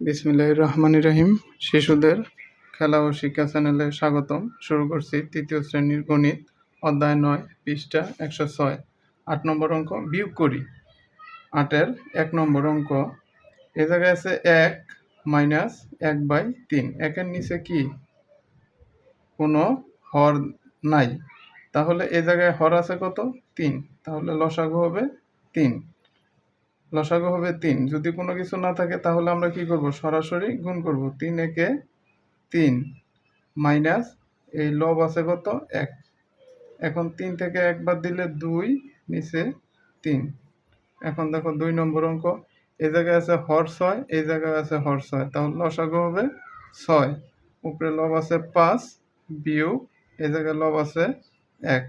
বিসমিল্লাহ রহমান রহিম। শিশুদের খেলা ও শিক্ষা চ্যানেলে স্বাগতম। শুরু করছি তৃতীয় শ্রেণির গণিত, অধ্যায় নয়, পৃষ্ঠা একশো ছয়। আট নম্বর অঙ্ক, বিয়োগ করি। আটের এক নম্বর অঙ্ক, এ জায়গায় আছে এক মাইনাস এক বাই তিন। একের নিচে কি কোনো হর নাই? তাহলে এ জায়গায় হর আছে কত? তিন। তাহলে লসাগু হবে তিন। লসাগু হবে তিন। যদি কোনো কিছু না থাকে, তাহলে আমরা কি করব? সরাসরি গুণ করব। তিন একে তিন মাইনাস এই লব আছে কত? এক। এখন তিন থেকে একবার দিলে দুই, নিচে তিন। এখন দেখো দুই নম্বর অঙ্ক। এই জায়গায় আছে হর ছয়, এই জায়গায় আছে হর ছয়। তাহলে লসাগু হবে ছয়। উপরে লব আছে পাঁচ, বিয়োগ এই জায়গায় লব আছে এক।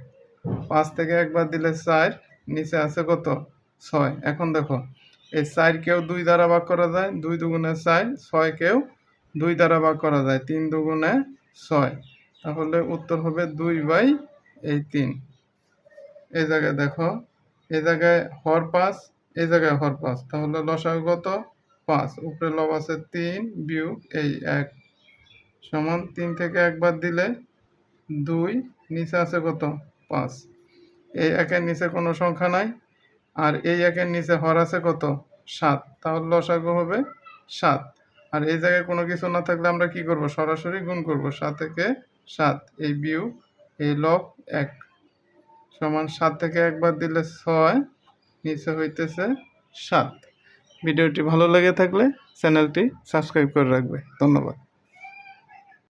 পাঁচ থেকে একবার দিলে চার, নিচে আছে কত? ছয়। এখন দেখো এই চারকেও দুই দ্বারা ভাগ করা যায়, দুই দুগুণে চার ছয়কেও দুই দ্বারা ভাগ করা যায়, তিন দুগুণে ছয়। তাহলে উত্তর হবে দুই বাই এই তিন। এই জায়গায় দেখো, এই জায়গায় হর পাঁচ, এই জায়গায় হর পাঁচ। তাহলে লসাগু কত? পাঁচ। উপরে লব আছে তিন বিয়োগ এই এক। সমান তিন থেকে একবার দিলে দুই, নিচে আছে কত? পাঁচ। এই একের নিচে কোনো সংখ্যা নাই। আর এই একের নিচে হর আছে কত? সাত। তাহলে লসাগু হবে সাত। আর এই জায়গায় কোনো কিছু না থাকলে আমরা কি করব? সরাসরি গুণ করব। সাত থেকে সাত। এই বিউ এই লব এক। সমান সাত থেকে একবার দিলে ছয়, নিচে হইতেছে সাত। ভিডিওটি ভালো লেগে থাকলে চ্যানেলটি সাবস্ক্রাইব করে রাখবে। ধন্যবাদ।